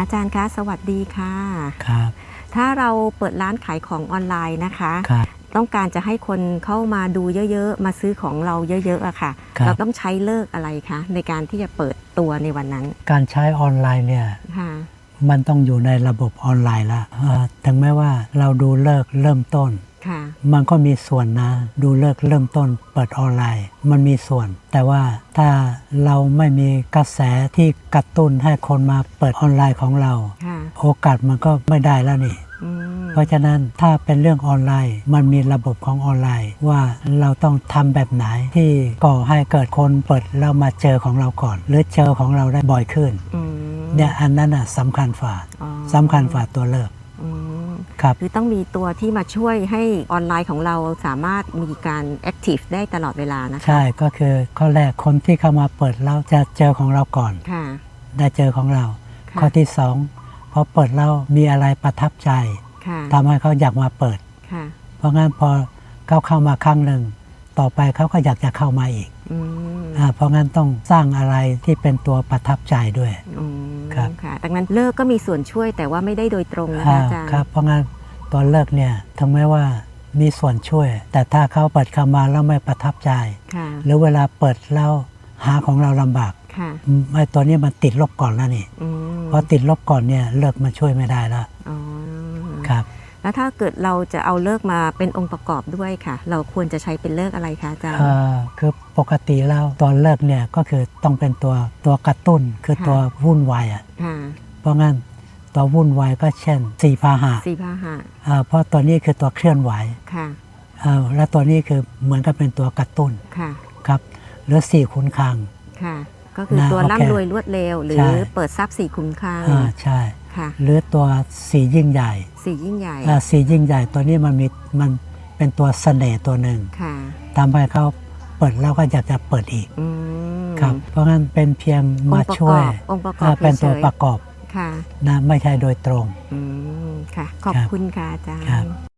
อาจารย์คะสวัสดีค่ะครับ ถ้าเราเปิดร้านขายของออนไลน์นะคะครับต้องการจะให้คนเข้ามาดูเยอะๆ มาซื้อของเราเยอะๆอะค่ะ ครับ เราต้องใช้เลิกอะไรคะในการที่จะเปิดตัวในวันนั้นการใช้ออนไลน์เนี่ย ค่ะ มันต้องอยู่ในระบบออนไลน์ละเอ่อถึงแม้ว่าเราดูเลิกเริ่มต้นค่ะ มันก็มีส่วนนะ ดูเลิกเริ่มต้นเปิดออนไลน์ มันมีส่วน แต่ว่าถ้าเราไม่มีกระแสที่กระตุ้นให้คนมาเปิดออนไลน์ของเราค่ะโอกาสมันก็ไม่ได้แล้วนี่อืมเพราะฉะนั้นถ้าเป็นเรื่องออนไลน์ มันมีระบบของออนไลน์ ว่าเราต้องทำแบบไหนที่ก่อให้เกิดคนเปิดแล้วมาเจอของเราก่อน หรือเจอของเราได้บ่อยขึ้นอืมเนี่ยอันนั้นอะสำคัญฝ่าอ๋อสำคัญฝ่าตัวเลิกอืม ครับคือต้องมีตัวที่มาช่วยให้ออนไลน์ของเราสามารถมีการแอคทีฟได้ตลอดเวลานะคะใช่ก็คือข้อแรกคนที่เข้ามาเปิดแล้วจะเจอของเราก่อนค่ะได้เจอของเราค่ะข้อที่สองพอเปิดแล้วมีอะไรประทับใจค่ะทำให้เขาอยากมาเปิดค่ะเพราะงั้นพอเขาเข้ามาครั้งหนึ่งต่อไปเขาก็อยากจะเข้ามาอีกอืมอ่าเพราะงั้นต้องสร้างอะไรที่เป็นตัวประทับใจด้วยอืมครับค่ะดังนั้นเลิกก็มีส่วนช่วยแต่ว่าไม่ได้โดยตรงนะคะอ่าอาจารย์ครับเพราะงั้น ตัวเลิกเนี่ยถึงแม้ว่ามีส่วนช่วย แต่ถ้าเขาเปิดเข้ามาแล้วไม่ประทับใจค่ะหรือเวลาเปิดแล้วหาของเราลำบากค่ะอืมไอ้ตัวนี้มันติดลบก่อนแล้วนี่อืมพอติดลบก่อนเนี่ยเลิกมันช่วยไม่ได้แล้วอ๋อครับ แล้วถ้าเกิดเราจะเอาเลิกมาเป็นองค์ประกอบด้วยค่ะ เราควรจะใช้เป็นเลิกอะไรคะอาจารย์เอ่อคือปกติแล้วตัวเลิกเนี่ยก็คือต้องเป็นตัวตัวกระตุ้นคือค่ะตัววุ่นวายอะค่ะเพราะงั้น ตัววุ่นวายก็เช่นสี่พาหะสีพาหะอ่าเพราะตัวนี้คือตัวเคลื่อนไหวค่ะอ่าและตัวนี้คือเหมือนกับเป็นตัวกระตุ้นค่ะครับหรือสี่ขุนคลังค่ะก็คือนะตัวโอเคร่ำรวยรวดเร็ว หรืใช่อเปิดทรัพย์สี่คุ้มค่าอ่าใช่ค่ะหรือตัวสียิ่งใหญ่สี่ยิ่งใหญ่อ่าสียิ่งใหญ่ตัวนี้มันมีมันเป็นตัวเสน่ห์ตัวหนึ่งค่ะทำให้เขาเปิดแล้วก็อยากจะเปิดอีกอืมครับเพราะงั้นเป็นเพียงองมาค์ประช่กวอยบองค์ประกออ่าบเป็นตัวฉยๆประกอบ ค่ะนะไม่ใช่โดยตรงอืมค่ะ ขอบครับคุณค่ะอาจารครับย์